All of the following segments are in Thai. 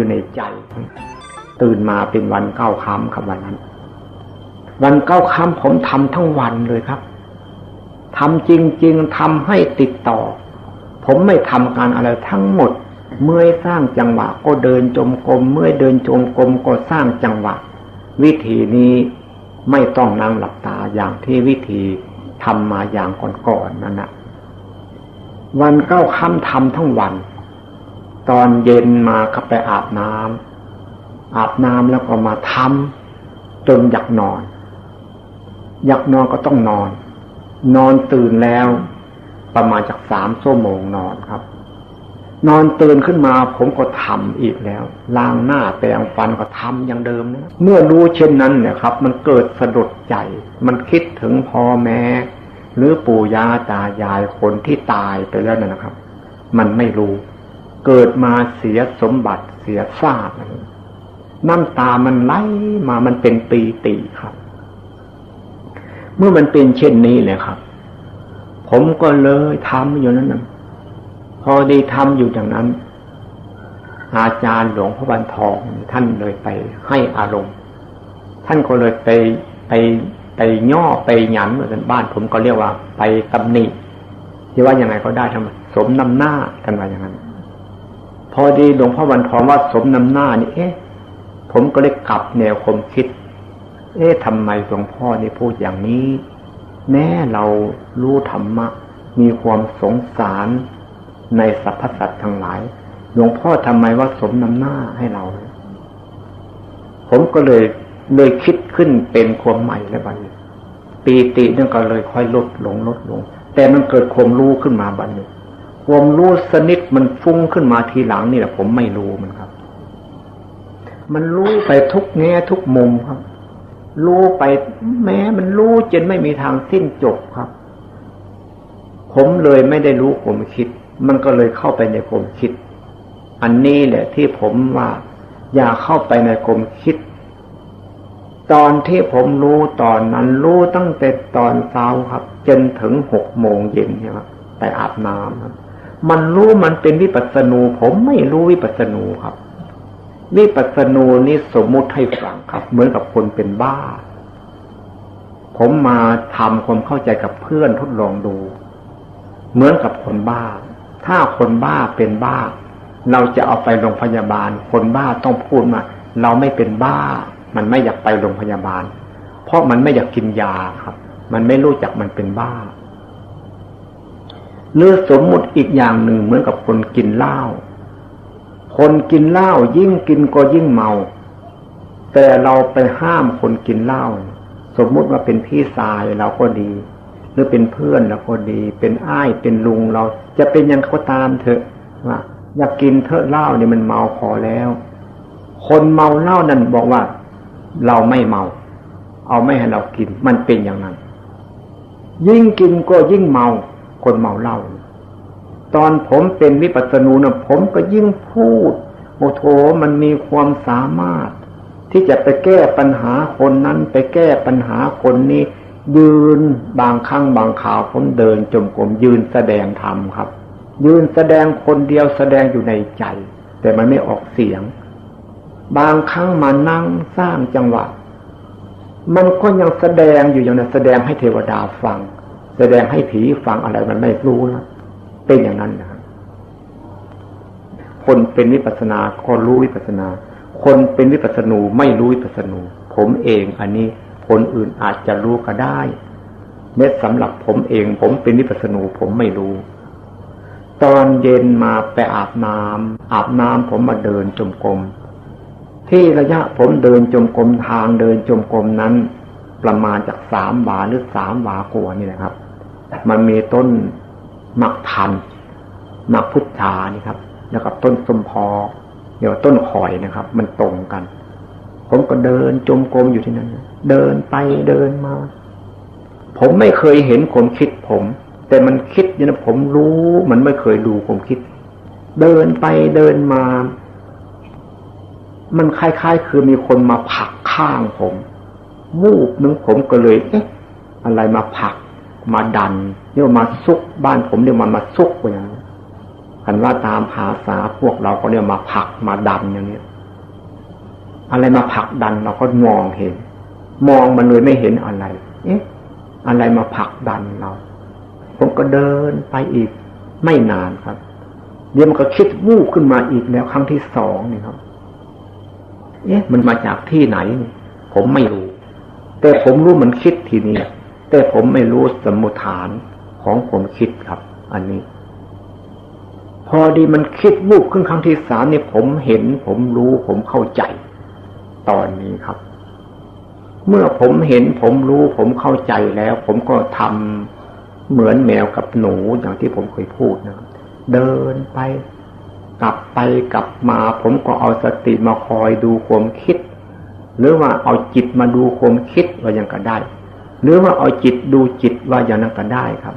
อยู่ในใจ ตื่นมาเป็นวันเก้าค่ำครับวันนั้น วันเก้าค่ำผมทำทั้งวันเลยครับทำจริง ๆทำให้ติดต่อ ผมไม่ทำการอะไรทั้งหมด เมื่อสร้างจังหวะก็เดินจมกรมเมื่อเดินจมกรมก็สร้างจังหวะ วิธีนี้ไม่ต้องนั่งหลับตาอย่างที่วิธีทำมาอย่างก่อนๆนั่นนะวันเก้าค่ำทำทั้งวัน ตอนเย็นมาก็ไปอาบน้ำอาบน้ำแล้วก็มาทำจนอยากนอน อยากนอนก็ต้องนอน นอนตื่นแล้ว ประมาณจากสามชั่วโมงนอนครับ นอนตื่นขึ้นมาผมก็ทำอีกแล้วล้างหน้าแปรงฟันก็ทำอย่างเดิมนะเมื่อรู้เช่นนั้นเนี่ยครับ มันเกิดสะดุดใจ มันคิดถึงพ่อแม่หรือปู่ย่าตายายคนที่ตายไปแล้วนะครับ มันไม่รู้ เกิดมาเสียสมบัติเสียทราบน้ำตามันไหลมามันเป็นปีติครับ เมื่อมันเป็นเช่นนี้เลยครับ ผมก็เลยทำอยู่นั้นนะพอได้ทำอยู่อย่างนั้น อาจารย์หลวงพ่อบันทองท่านเลยไปให้อารมณ์ ท่านก็เลยไปไปไปย่อไปหยันเหมือนบ้าน ผมก็เรียกว่า ไปตำหนิที่ว่าอยังไงก็ได้ทำสมนำหน้ากันว่าอย่างนั้น พอดีหลวงพ่อวันทองว่าสมนำหน้านี่เอ๊ะผมก็เลยกลับแนวคมคิด เอ๊ะทำไมหลวงพ่อนี่พูดอย่างนี้ แม้เรารู้ธรรมะ มีความสงสารในสรรพสัตว์ทั้งหลาย หลวงพ่อทำไมว่าสมนำหน้าให้เรา ผมก็เลยเลยคิดขึ้นเป็นความใหม่แล้วบัดนี้ปีตินั่นก็เลยค่อยลดลงลดลง แต่มันเกิดความรู้ขึ้นมาบัดนี้ ความรู้สนิทมันฟุ้งขึ้นมาทีหลังนี่แหละผมไม่รู้มันครับ มันรู้ไปทุกแง่ทุกมุมครับ รู้ไปแม้มันรู้จนไม่มีทางสิ้นจบครับ ผมเลยไม่ได้รู้ผมคิด มันก็เลยเข้าไปในผมคิด อันนี้แหละที่ผมว่า อย่าเข้าไปในผมคิด ตอนที่ผมรู้ตอนนั้นรู้ตั้งแต่ตอนเช้าครับ จนถึงหกโมงเย็นใช่ไหมไปอาบน้ำครับ มันรู้มันเป็นวิปัสสนูผมไม่รู้วิปัสสนูครับ วิปัสสนูนี่สมมุติให้ฟังครับ เหมือนกับคนเป็นบ้า ผมมาทำความเข้าใจกับเพื่อนทดลองดู เหมือนกับคนบ้า ถ้าคนบ้าเป็นบ้า เราจะเอาไปโรงพยาบาล คนบ้าต้องพูดมาเราไม่เป็นบ้า มันไม่อยากไปโรงพยาบาล เพราะมันไม่อยากกินยาครับ มันไม่รู้จักมันเป็นบ้า หรือสมมุติอีกอย่างหนึ่งเหมือนกับคนกินเหล้าคนกินเหล้ายิ่งกินก็ยิ่งเมา แต่เราไปห้ามคนกินเหล้าสมมุติว่าเป็นพี่ชายเราก็ดี หรือเป็นเพื่อนเราก็ดี เป็นอ้ายเป็นลุงเรา จะเป็นยังก็ตามเถอะว่าอยากกินเถอะเหล้าเนี่ยมันเมาพอแล้ว คนเมาเหล้านั่นบอกว่า เราไม่เมา เอาไม่ให้เรากิน มันเป็นอย่างนั้น ยิ่งกินก็ยิ่งเมา คนเมาเหล้าตอนผมเป็นวิปัสสนูนะผมก็ยิ่งพูดโอ้โถมันมีความสามารถ ที่จะไปแก้ปัญหาคนนั้น ไปแก้ปัญหาคนนี้ ยืนบางครั้งบางข่าวผมเดินจมกรมยืนแสดงธรรมครับ ยืนแสดงคนเดียวแสดงอยู่ในใจ แต่มันไม่ออกเสียง บางครั้งมานั่งสร้างจังหวะ มันก็ยังแสดงอยู่อย่างนั้นแสดงให้เทวดาฟัง แสดงให้ผีฟังอะไรมันไม่รู้นะเป็นอย่างนั้นนะคนเป็นวิปัสนาก็รู้วิปัสนา คนเป็นวิปัสนูไม่รู้วิปัสนู ผมเองอันนี้คนอื่นอาจจะรู้ก็ได้เม็ดสำหรับผมเอง ผมเป็นวิปัสนูผมไม่รู้ ตอนเย็นมาไปอาบน้ำอาบน้ำผมมาเดินจมกรมที่ระยะผมเดินจมกรมทางเดินจมกรมนั้น ประมาณจากสามบาหรือสามวากว่านี่นะครับ มันมีต้นมักทันมักพุทธานี่ครับ แล้วกับต้นสมพอเดี๋ยวต้นข่อยนะครับ มันตรงกัน ผมก็เดินจมกรมอยู่ที่นั้น เดินไปเดินมา ผมไม่เคยเห็นความคิดผม แต่มันคิดอยู่นะผมรู้มันไม่เคยดูความคิด เดินไปเดินมา มันคล้ายๆ คือมีคนมาผลักข้างผมวูบนึงผมก็เลยเอ๊ะอะไรมาผลัก มาดันเรียกมาซุกบ้านผมเรียกมันมาซุกอย่างนี้คันว่าตามภาษาพวกเราก็เรียกมาผลักมาดันอย่างนี้อะไรมาผลักดันเราก็มองเห็น มองมันเลยไม่เห็นอะไร เอ๊ะอะไรมาผลักดันเรา ผมก็เดินไปอีกไม่นานครับเดี๋ยวมันก็คิดวูบขึ้นมาอีกแล้วครั้งที่สองนี่ครับ เอ๊ะ มันมาจากที่ไหน ผมไม่รู้ แต่ผมรู้มันคิดทีนี้ แต่ผมไม่รู้สมุฐานของผมคิดครับ อันนี้ พอดีมันคิดวูบขึ้นครั้งที่สามเนี่ยผมเห็น ผมรู้ผมเข้าใจ ตอนนี้ครับ เมื่อผมเห็น ผมรู้ ผมเข้าใจแล้ว ผมก็ทำเหมือนแมวกับหนูอย่างที่ผมเคยพูดนะครับเดินไป กลับไปกลับมา ผมก็เอาสติมาคอยดูความคิด หรือว่าเอาจิตมาดูความคิดว่าอย่างก็ได้ หรือว่าเอาจิตดูจิตว่าอย่างนั้นก็ได้ครับ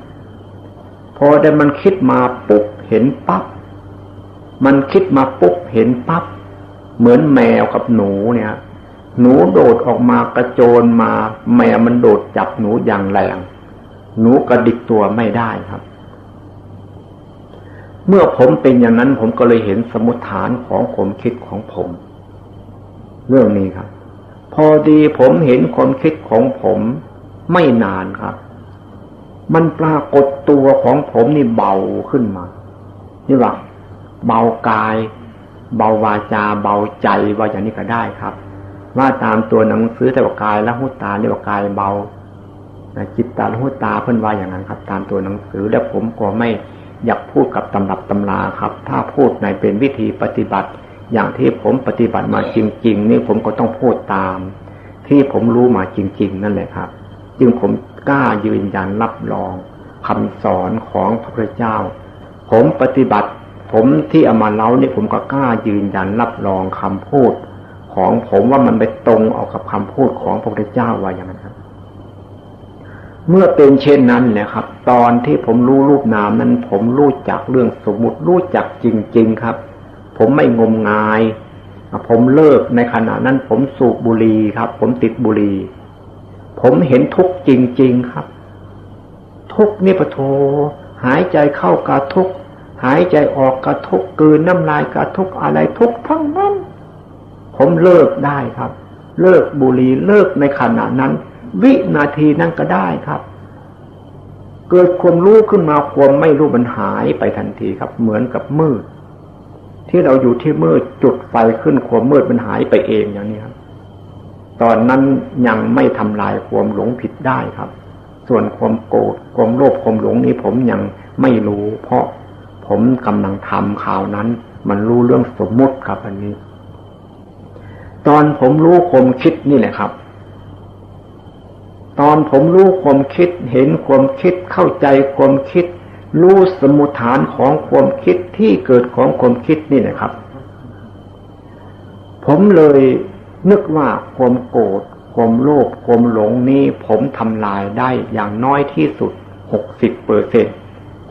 พอได้มันคิดมาปุ๊บเห็นปั๊บมันคิดมาปุ๊บเห็นปั๊บเหมือนแมวกับหนูเนี่ย หนูโดดออกมากระโจนมา แมวมันโดดจับหนูอย่างแรงหนูกระดิกตัวไม่ได้ครับ เมื่อผมเป็นอย่างนั้นผมก็เลยเห็นสมุทฐานของผมคิดของผม เรื่องนี้ครับ พอดีผมเห็นความคิดของผม ไม่นานครับ มันปรากฏตัวของผมนี่เบาขึ้นมา นี่ว่าเบากาย เบาวาจา เบาใจว่าอย่างนี้ก็ได้ครับ ว่าตามตัวหนังสือแต่ว่ากายและหุตาเรียกว่ากายเบาจิตตาและหุตาเพิ่นว่าอย่างนั้นครับ ตามตัวหนังสือแล้วผมก็ไม่อยากพูดกับตำรับตำราครับ ถ้าพูดในเป็นวิธีปฏิบัติ อย่างที่ผมปฏิบัติมาจริง ๆ นี่ผมก็ต้องพูดตาม ที่ผมรู้มาจริง ๆ นั่นแหละครับ จึงผมกล้ายืนยันรับรองคำสอนของพระพุทธเจ้า ผมปฏิบัติ ผมที่เอามาเล่านี่ผมก็กล้ายืนยันรับรองคำพูด ของผมว่ามันไปตรงเอากับคำพูดของพระพุทธเจ้าว่าอย่างนั้นครับ เมื่อเป็นเช่นนั้นแหละครับ ตอนที่ผมรู้รูปนามนั้น ผมรู้จักเรื่องสมมุติรู้จักจริง ๆครับ ผมไม่งมงาย ผมเลิกในขณะนั้น ผมสูบบุหรี่ครับ ผมติดบุหรี่ ผมเห็นทุกจริง ๆ ครับ ทุกนี่ปะโท หายใจเข้ากระทุก หายใจออกกระทุกกืนน้ำลายกระทุกอะไรทุกทั้งนั้น ผมเลิกได้ครับ เลิกบุหรี่เลิกในขณะนั้น วินาทีนั้นก็ได้ครับ เกิดความรู้ขึ้นมาความไม่รู้มันหายไปทันทีครับ เหมือนกับมืด ที่เราอยู่ที่มืดจุดไฟขึ้นความมืดมันหายไปเองอย่างนี้ครับ ตอนนั้นยังไม่ทำลายความหลงผิดได้ครับ ส่วนความโกรธความโลภความหลงนี้ผมยังไม่รู้ เพราะผมกำลังทำข่าวนั้น มันรู้เรื่องสมมุติครับ อันนี้ ตอนผมรู้ความคิดนี่แหละครับ ตอนผมรู้ความคิดเห็นความคิดเข้าใจความคิด รู้สมุทฐานของความคิดที่เกิดของความคิดนี่แหละครับ ผมเลย นึกว่าความโกรธความโลภความหลงนี้ผมทำลายได้อย่างน้อยที่สุดหกสิบเปอร์เซ็น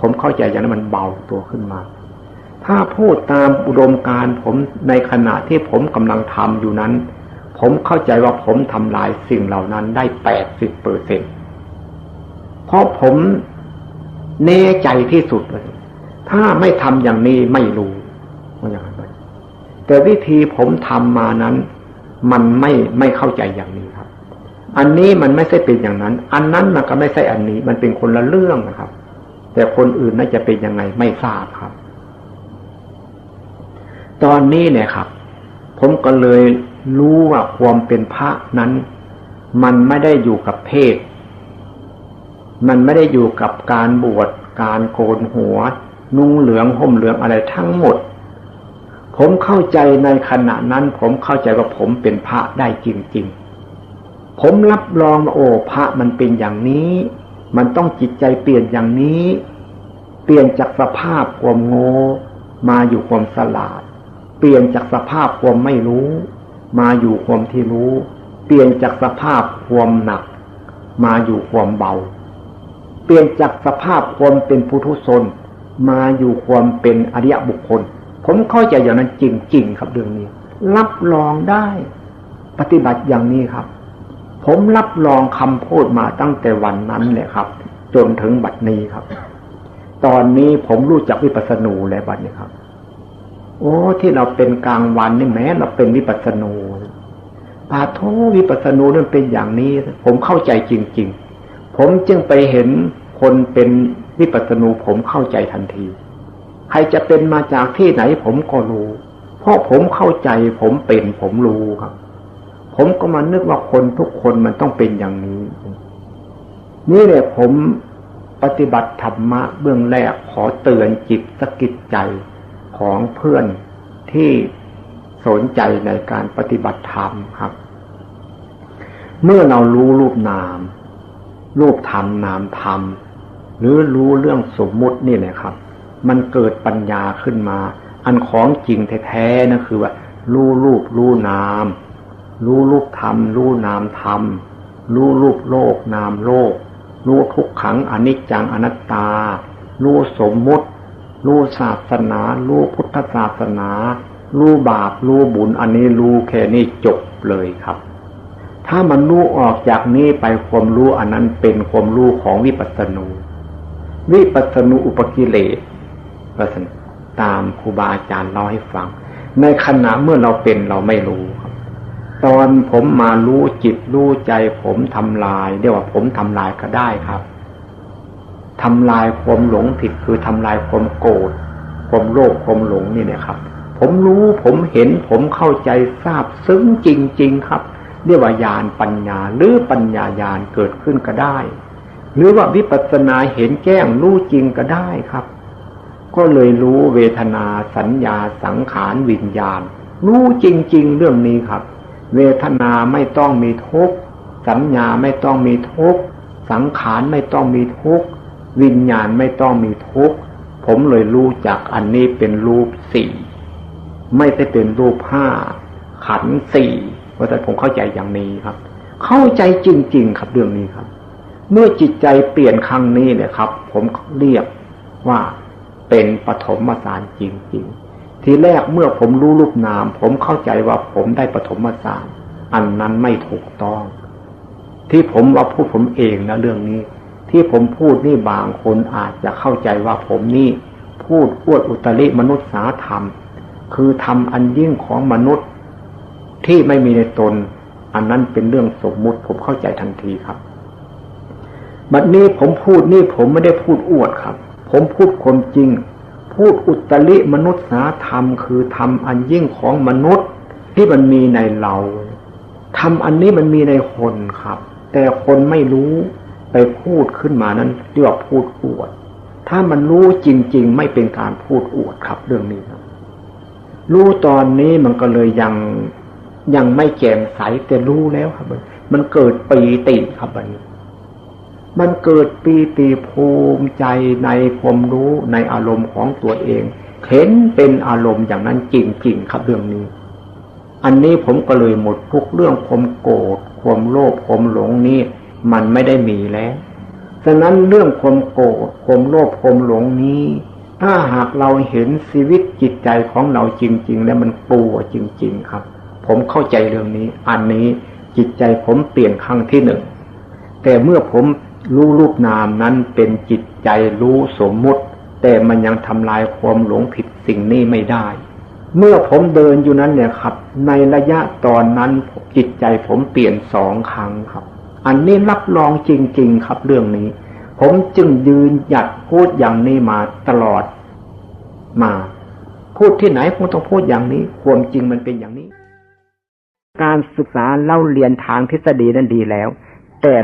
ผมเข้าใจอย่างนั้นมันเบาตัวขึ้นมา ถ้าพูดตามอุดมการผมในขณะที่ผมกำลังทำอยู่นั้น ผมเข้าใจว่าผมทำลายสิ่งเหล่านั้นได้แปดสิบเปอร์เซ็นเพราะผมแน่ใจที่สุดเลย ถ้าไม่ทำอย่างนี้ไม่รู้ว่าอย่างไรแต่วิธีผมทำมานั้น มันไม่ไม่เข้าใจอย่างนี้ครับ อันนี้มันไม่ใช่เป็นอย่างนั้น อันนั้นมันก็ไม่ใช่อันนี้ มันเป็นคนละเรื่องนะครับ แต่คนอื่นน่าจะเป็นยังไงไม่ทราบครับ ตอนนี้เนี่ยครับ ผมก็เลยรู้ว่าความเป็นพระนั้น มันไม่ได้อยู่กับเพศ มันไม่ได้อยู่กับการบวชการโกนหัว นุ่งเหลืองห่มเหลืองอะไรทั้งหมด ผมเข้าใจในขณะนั้น ผมเข้าใจว่าผมเป็นพระได้จริง ๆ ผมรับรองว่าโอ้พระมันเป็นอย่างนี้ มันต้องจิตใจเปลี่ยนอย่างนี้ เปลี่ยนจากสภาพความโง่มาอยู่ความสลาด เปลี่ยนจากสภาพความไม่รู้ มาอยู่ความที่รู้ เปลี่ยนจากสภาพความหนัก มาอยู่ความเบา เปลี่ยนจากสภาพความเป็นพุทุชนมาอยู่ความเป็นอริยบุคคล ผมเข้าใจอย่างนั้นจริง ๆ ครับเรื่องนี้ รับรองได้ปฏิบัติอย่างนี้ครับ ผมรับรองคำพูดมาตั้งแต่วันนั้นเลยครับ จนถึงบัดนี้ครับ ตอนนี้ผมรู้จักวิปัสสนูแล้วบัดนี้ครับ โอ้ที่เราเป็นกลางวันนี่แม้เราเป็นวิปัสสนูปาโทวิปัสสนูนั่นเป็นอย่างนี้ ผมเข้าใจจริง ๆ ผมจึงไปเห็นคนเป็นวิปัสสนูผมเข้าใจทันที ใครจะเป็นมาจากที่ไหนผมก็รู้ เพราะผมเข้าใจผมเป็นผมรู้ครับ ผมก็มานึกว่าคนทุกคนมันต้องเป็นอย่างนี้ นี่แหละผมปฏิบัติธรรมะเบื้องแรกขอเตือนจิตสกิดใจของเพื่อนที่สนใจในการปฏิบัติธรรมครับ เมื่อเรารู้รูปนาม รูปธรรมนามธรรม หรือรู้เรื่องสมมุตินี่แหละครับ มันเกิดปัญญาขึ้นมา อันของจริงแท้ๆนะคือว่า รู้รูปรู้นาม รู้รูปธรรม รู้นามธรรม รู้รูปโลกนามโลก รู้ทุกขังอนิจจังอนัตตา รู้สมมุติ รู้ศาสนา รู้พุทธศาสนา รู้บาป รู้บุญ อันนี้รู้แค่นี้จบเลยครับถ้ามันรู้ออกจากนี้ไปความรู้อันนั้นเป็นความรู้ของวิปัสสนู วิปัสสนูอุปกิเลส็สตามครูบาอาจารย์เล่าให้ฟัง ในขณะเมื่อเราเป็นเราไม่รู้ครับ ตอนผมมารู้จิตรู้ใจผมทำลายเรียกว่าผมทำลายก็ได้ครับทำลายความหลงผิดคือทำลายความโกรธความโลภความหลงนี่เนี่ยครับ ผมรู้ผมเห็นผมเข้าใจทราบซึ้งจริง ๆ ครับ เรียกว่าญาณปัญญาหรือปัญญาญาณเกิดขึ้นก็ได้ หรือว่าวิปัสสนาเห็นแจ้งรู้จริงก็ได้ครับ ก็เลยรู้เวทนาสัญญาสังขารวิญญาณ รู้จริง ๆ เรื่องนี้ครับ เวทนาไม่ต้องมีทุกข์สัญญาไม่ต้องมีทุกข์สังขารไม่ต้องมีทุกข์วิญญาณไม่ต้องมีทุกข์ผมเลยรู้จักอันนี้เป็นรูปสี่ไม่ได้เป็นรูปห้าขันสี่เพราะฉะนั้นผมเข้าใจอย่างนี้ครับ เข้าใจจริง ๆ ครับเรื่องนี้ครับ เมื่อจิตใจเปลี่ยนครั้งนี้เนี่ยครับ ผมเรียกว่า เป็นปฐมฌานจริงๆ ทีแรกเมื่อผมรู้รูปนาม ผมเข้าใจว่าผมได้ปฐมฌานอันนั้นไม่ถูกต้อง ที่ผมว่าพูดผมเองนะเรื่องนี้ ที่ผมพูดนี่บางคนอาจจะเข้าใจว่าผมนี่ พูดอวดอุตริมนุษยสาธรรม คือทำอันยิ่งของมนุษย์ ที่ไม่มีในตน อันนั้นเป็นเรื่องสมมุติผมเข้าใจทันทีครับบัดนี้ผมพูดนี่ผมไม่ได้พูดอวดครับ ผมพูดความจริง พูดอุตริมนุษยสาธรรม คือทำอันยิ่งของมนุษย์ที่มันมีในเราทำอันนี้มันมีในคนครับ แต่คนไม่รู้ไปพูดขึ้นมานั้นเรียกว่าพูดอวด ถ้ามันรู้จริง ๆ ไม่เป็นการพูดอวดครับ เรื่องนี้ครับ รู้ตอนนี้มันก็เลยยังยังไม่แจ่มใสแต่รู้แล้วครับมันเกิดปีติครับมัน มันเกิดปีติภูมิใจในความรู้ในอารมณ์ของตัวเอง เห็นเป็นอารมณ์อย่างนั้นจริงๆครับเรื่องนี้ อันนี้ผมก็เลยหมดทุกเรื่องความโกรธความโลภความหลงนี้มันไม่ได้มีแล้วฉะนั้นเรื่องความโกรธความโลภความหลงนี้ ถ้าหากเราเห็นชีวิตจิตใจของเราจริง ๆ แล้วมันกลัวจริง ๆ ครับ ผมเข้าใจเรื่องนี้ อันนี้จิตใจผมเปลี่ยนครั้งที่หนึ่งแต่เมื่อผม รู้รูปนามนั้นเป็นจิตใจรู้สมมุติ แต่มันยังทำลายความหลงผิดสิ่งนี้ไม่ได้ เมื่อผมเดินอยู่นั้นเนี่ยครับ ในระยะตอนนั้นจิตใจผมเปลี่ยนสองครั้งครับ อันนี้รับรองจริง ๆ ครับเรื่องนี้ ผมจึงยืนหยัดพูดอย่างนี้มาตลอดมา พูดที่ไหนผมต้องพูดอย่างนี้ ความจริงมันเป็นอย่างนี้ การศึกษาเล่าเรียนทางทฤษฎีนั้นดีแล้ว แต่